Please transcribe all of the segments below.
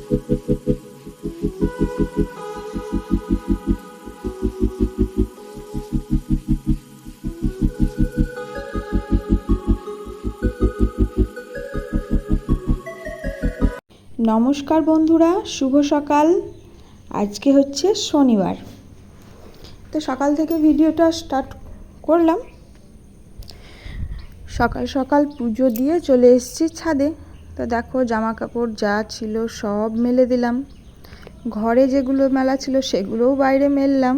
Gracias. নমস্কার বন্ধুরা, শুভ সকাল। আজকে হচ্ছে শনিবার। তো সকাল থেকে ভিডিওটা স্টার্ট করলাম। সকাল সকাল পুজো দিয়ে চলে এসেছি ছাদে। তো দেখো জামা কাপড় যা ছিল সব মেলে দিলাম। ঘরে যেগুলো মেলা ছিল সেগুলোও বাইরে মেললাম।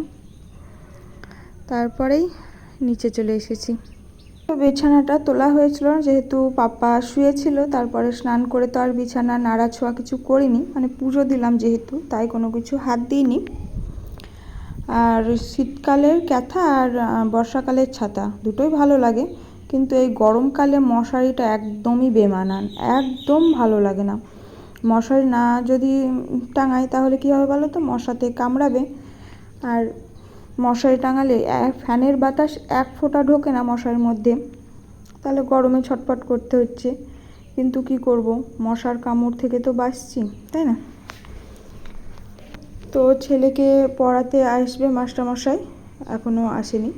তারপরেই নিচে চলে এসেছি। তো বিছানাটা তোলা হয়েছিল, যেহেতু পাপা শুয়েছিল, তারপরে স্নান করে তো আর বিছানা, নাড়া ছোঁয়া কিছু করিনি মানে পুজো দিলাম যেহেতু, তাই কোনো কিছু হাত দিইনি। আর শীতকালের ক্যাথা আর বর্ষাকালের ছাতা, দুটোই ভালো লাগে, কিন্তু এই গরমকালে মশারিটা একদমই বেমানান, একদম ভালো লাগে না। মশারি না যদি টাঙাই তাহলে কী হবে বলো তো? মশাতে কামড়াবে। আর মশারি টাঙালে ফ্যানের বাতাস এক ফোঁটা ঢোকে না মশারির মধ্যে। তাহলে গরমে ছটফট করতে হচ্ছে। কিন্তু কি করব? মশার কামড় থেকে তো বাঁচছি, তাই না? তো ছেলেকে পড়াতে আসবে মাস্টারমশাই এখনও আসেনি।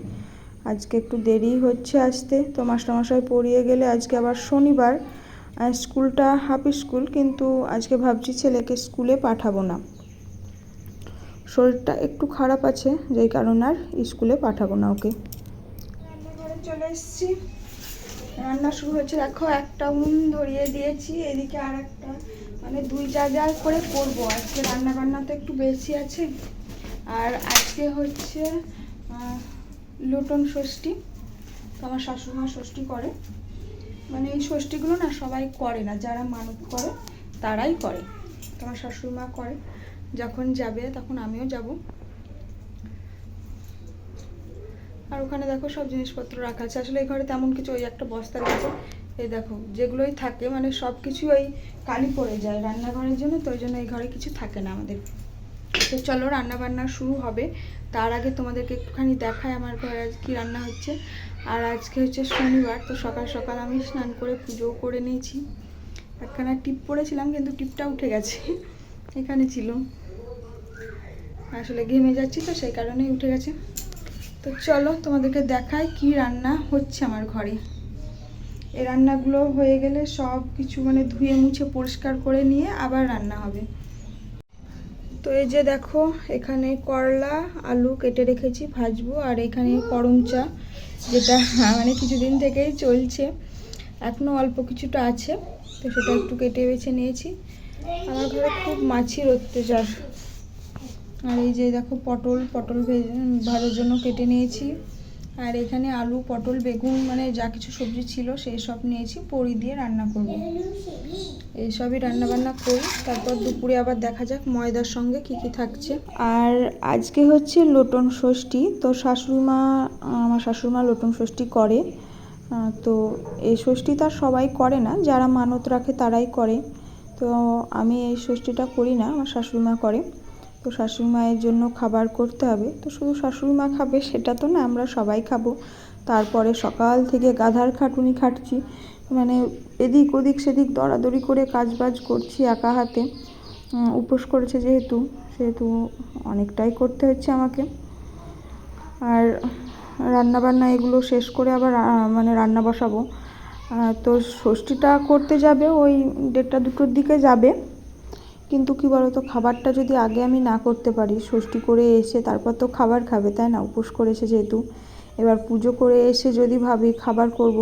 আজকে একটু দেরি হচ্ছে আসতে। তো মাস্টারমশাই পড়িয়ে গেলে আজকে আবার শনিবার স্কুলটা হাফ স্কুল, কিন্তু আজকে ভাবছি ছেলেকে স্কুলে পাঠাবো না। শরীরটা একটু খারাপ আছে, যেই কারণে আর স্কুলে পাঠাবো না ওকে। রান্নাঘরে চলে এসেছি। রান্না শুরু হয়েছে। দেখো, একটা উনুন ধরিয়ে দিয়েছি। এদিকে আর একটা মানে দুই যা যা করে করব। আজকে রান্না বান্না তো একটু বেশি আছে। আর আজকে হচ্ছে লুটন ষষ্ঠী। আমার শাশুড়িমা ষষ্ঠী করে। মানে এই ষষ্ঠীগুলো না সবাই করে না। যারা মানত করে, তারাই করে। তোমার শাশুড়িমা করে। যখন যাবে, তখন আমিও যাব। আর ওখানে দেখো সব জিনিসপত্র রাখা আছে। আসলে এই ঘরে তেমন কিছু, ওই একটা বস্তা রয়েছে এই দেখো, যেগুলোই থাকে মানে সব কিছু ওই কালি পড়ে যায় রান্নাঘরের জন্য, তো ওই জন্য এই ঘরে কিছু থাকে না আমাদের। তো চলো রান্না বান্না শুরু হবে। তার আগে তোমাদেরকে একটুখানি দেখায় আমার ঘরে আজ কী রান্না হচ্ছে। আর আজকে হচ্ছে শনিবার, তো সকাল সকাল আমি স্নান করে পুজোও করে নিয়েছি। একখানা টিপ পরেছিলাম কিন্তু টিপটা উঠে গেছে। এখানে ছিল। আসলে ঘেমে যাচ্ছি তো, সেই কারণেই উঠে গেছে। তো চলো তোমাদেরকে দেখাই কি রান্না হচ্ছে আমার ঘরে। এই রান্নাগুলো হয়ে গেলে সব কিছু মানে ধুয়ে মুছে পরিষ্কার করে নিয়ে আবার রান্না হবে। তো এই যে দেখো, এখানে করলা, আলু কেটে রেখেছি, ভাজবো, আর এখানে করম চা, যেটা মানে কিছুদিন থেকেই চলছে। এখনও অল্প কিছুটা আছে, তো সেটা একটু কেটে বেছে নিয়েছি। আমার ঘরে খুব মাছির অত্যাচার। আর এই যে দেখো পটল পটল ভাজার জন্য কেটে নিয়েছি। আর এখানে আলু, পটল, বেগুন মানে যা কিছু সবজি ছিল সেই সব নিয়েছি, পরি দিয়ে রান্না করব। এইসবই রান্না বান্না করি, তারপর দুপুরে আবার দেখা যাক ময়দার সঙ্গে কি কি থাকছে। আর আজকে হচ্ছে লোটন ষষ্ঠী, তো শাশুড়িমা আমার শাশুড়িমা লোটন ষষ্ঠী করে। তো এই ষষ্ঠী তার সবাই করে না, যারা মানত রাখে তারাই করে। তো আমি এই ষষ্ঠীটা করি না, আমার শাশুড়িমা করে। তো শাশুড়ি মায়ের জন্য খাবার করতে হবে। তো শুধু শাশুড়ি মা খাবে সেটা তো না, আমরা সবাই খাব। তারপরে সকাল থেকে গাধার খাটুনি খাটছি। মানে এদিক ওদিক সেদিক দরাদরি করে কাজ বাজ করছি একা হাতে। উপোস করেছে যেহেতু, সেহেতু অনেকটাই করতে হচ্ছে আমাকে। আর রান্নাবান্না এগুলো শেষ করে আবার মানে রান্না বসাবো। তো ষষ্ঠীটা করতে যাবে, ওই দেড়টা দুটোর দিকে যাবে। কিন্তু কি বলতো, খাবারটা যদি আগে আমি না করতে পারি, ষষ্ঠী করে এসে তারপর তো খাবার খাবে, তাই না? উপোস করেছে যেহেতু। এবার পুজো করে এসে যদি ভাবি খাবার করব,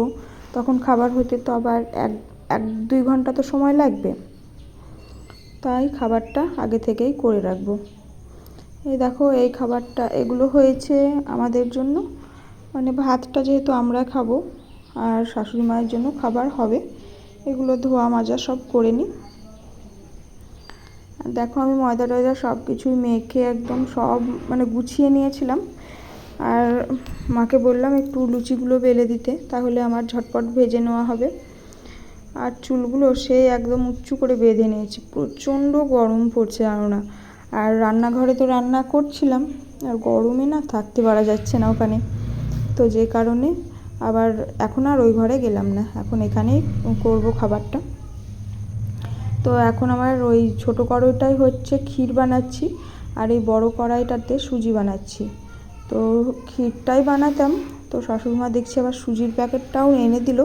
তখন খাবার হতে তো আবার এক এক, দুই ঘণ্টা তো সময় লাগবে। তাই খাবারটা আগে থেকেই করে রাখব। এই দেখো, এই খাবারটা, এগুলো হয়েছে আমাদের জন্য। মানে ভাতটা যেহেতু আমরা খাব, আর শাশুড়ি মায়ের জন্য খাবার হবে, এগুলো ধোয়া মাজা সব করে নিই। দেখো আমি ময়দা টয়দা সব কিছুই মেখে একদম সব মানে গুছিয়ে নিয়েছিলাম। আর মাকে বললাম একটু লুচিগুলো বেলে দিতে, তাহলে আমার ঝটপট ভেজে নেওয়া হবে। আর চুলগুলো সে একদম উঁচু করে বেঁধে নিয়েছি, প্রচণ্ড গরম পড়ছে জানো না। আর রান্নাঘরে তো রান্না করছিলাম, আর গরমে না থাকতে পারা যাচ্ছে না ওখানে। তো যে কারণে আবার এখন আর ওই ঘরে গেলাম না, এখন এখানেই করব খাবারটা। তো এখন আমার ওই ছোটো কড়াইটাই হচ্ছে ক্ষীর বানাচ্ছি আর এই বড় কড়াইটাতে সুজি বানাচ্ছি। তো ক্ষীরটাই বানাতাম, তো শাশুড়িমা দেখছি আবার সুজির প্যাকেটটাও এনে দিল,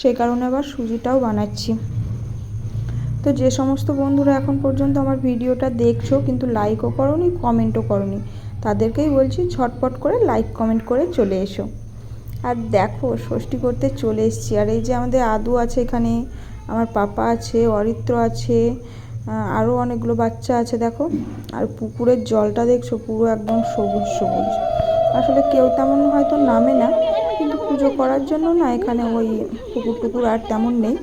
সেই কারণে আবার সুজিটাও বানাচ্ছি। তো যে সমস্ত বন্ধুরা এখন পর্যন্ত আমার ভিডিওটা দেখছ কিন্তু লাইকও করনি কমেন্টও করনি, তাদেরকেই বলছি ঝটপট করে লাইক কমেন্ট করে চলে এসো। আর দেখো, ষষ্ঠী করতে চলে এসেছি। আর এই যে আমাদের আদু আছে এখানে আমার পাপা আছে, অরিত্র আছে আরও অনেকগুলো বাচ্চা আছে, দেখো। আর পুকুরের জলটা দেখছ, পুরো একদম সবুজ সবুজ। আসলে কেউ তেমন হয়তো নামে না, কিন্তু পুজো করার জন্য না এখানে ওই পুকুর টুকুর আর তেমন নেই,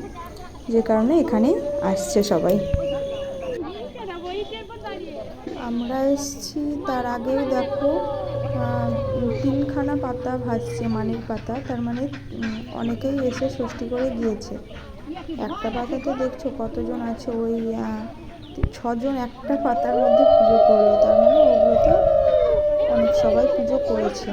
যে কারণে এখানে আসছে সবাই। আমরা এসছি তার আগেও দেখো তিনখানা পাতা ভাজছে মানির পাতা। তার মানে অনেকেই এসে ষষ্ঠী করে গিয়েছে। একটা পাতাতে দেখছ কতজন আছে? ওই ছজন একটা পাতার মধ্যে পুজো করল। তার মানে ওগুলোতে অনেক সবাই পুজো করেছে।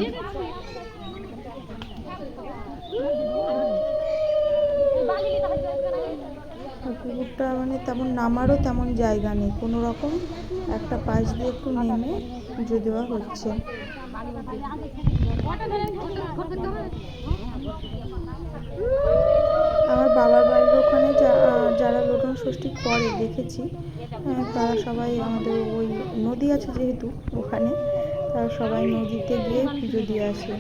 পুকুরটা মানে তেমন নামারও তেমন জায়গা নেই। কোনো রকম একটা পাশ দিয়ে একটু নেমে পুজো দেওয়া হচ্ছে। আমার বাবার বাড়ির ওখানে যারা লোটন ষষ্ঠী করে, দেখেছি। তারা সবাই আমাদের ওই নদী আছে যেহেতু ওখানে, তারা সবাই নদীতে গিয়ে পুজো দিয়ে আসে।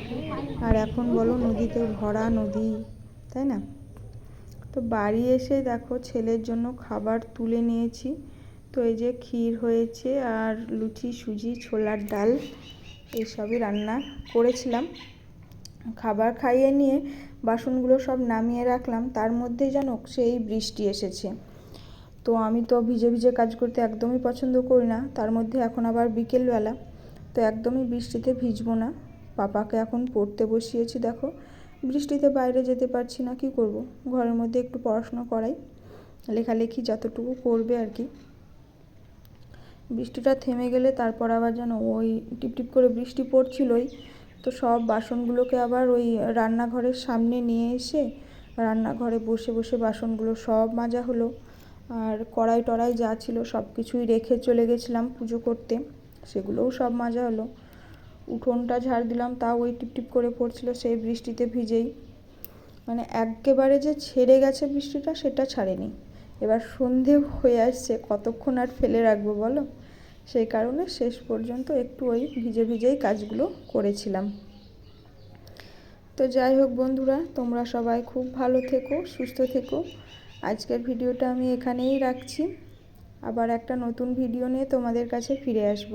আর এখন বলো নদীতে ভরা নদী, তাই না? তো বাড়ি এসে দেখো ছেলের জন্য খাবার তুলে নিয়েছি। তো এই যে ক্ষীর হয়েছে আর লুচি, সুজি, ছোলার ডাল এইসবই রান্না করেছিলাম। খাবার খাইয়ে নিয়ে বাসনগুলো সব নামিয়ে রাখলাম। তার মধ্যেই যেন সেই বৃষ্টি এসেছে। তো আমি তো ভিজে ভিজে কাজ করতে একদমই পছন্দ করি না। তার মধ্যে এখন আবার বিকেলবেলা। তো একদমই বৃষ্টিতে ভিজবো না। পাপাকে এখন পড়তে বসিয়েছি, দেখো। বৃষ্টিতে বাইরে যেতে পারছি না, কি করব? ঘরের মধ্যে একটু পড়াশোনা করাই। লেখালেখি যতটুকু করবে আর কি। বৃষ্টিটা থেমে গেলে তারপর আবার যেন ওই টিপটিপ করে বৃষ্টি পড়ছিলই। তো সব বাসনগুলোকে আবার ওই রান্নাঘরের সামনে নিয়ে এসে রান্নাঘরে বসে বসে বাসনগুলো সব মাজা হলো। আর কড়াই টড়াই যা ছিল সব কিছুই রেখে চলে গেছিলাম পুজো করতে। সেগুলোও সব মাজা হলো। উঠোনটা ঝাড় দিলাম, তাও ওই টিপটিপ করে পড়ছিল সেই বৃষ্টিতে ভিজেই। মানে একেবারে যে ছেড়ে গেছে বৃষ্টিটা সেটা ছাড়েনি। এবার সন্ধে হয়ে আসছে, কতক্ষণ আর ফেলে রাখব বলো? সেই কারণে শেষ পর্যন্ত একটু ওই ভিজে ভিজেই কাজগুলো করেছিলাম। তো যাই হোক বন্ধুরা, তোমরা সবাই খুব ভালো থেকো, সুস্থ থেকো। আজকের ভিডিওটা আমি এখানেই রাখছি। আবার একটা নতুন ভিডিও নিয়ে তোমাদের কাছে ফিরে আসব।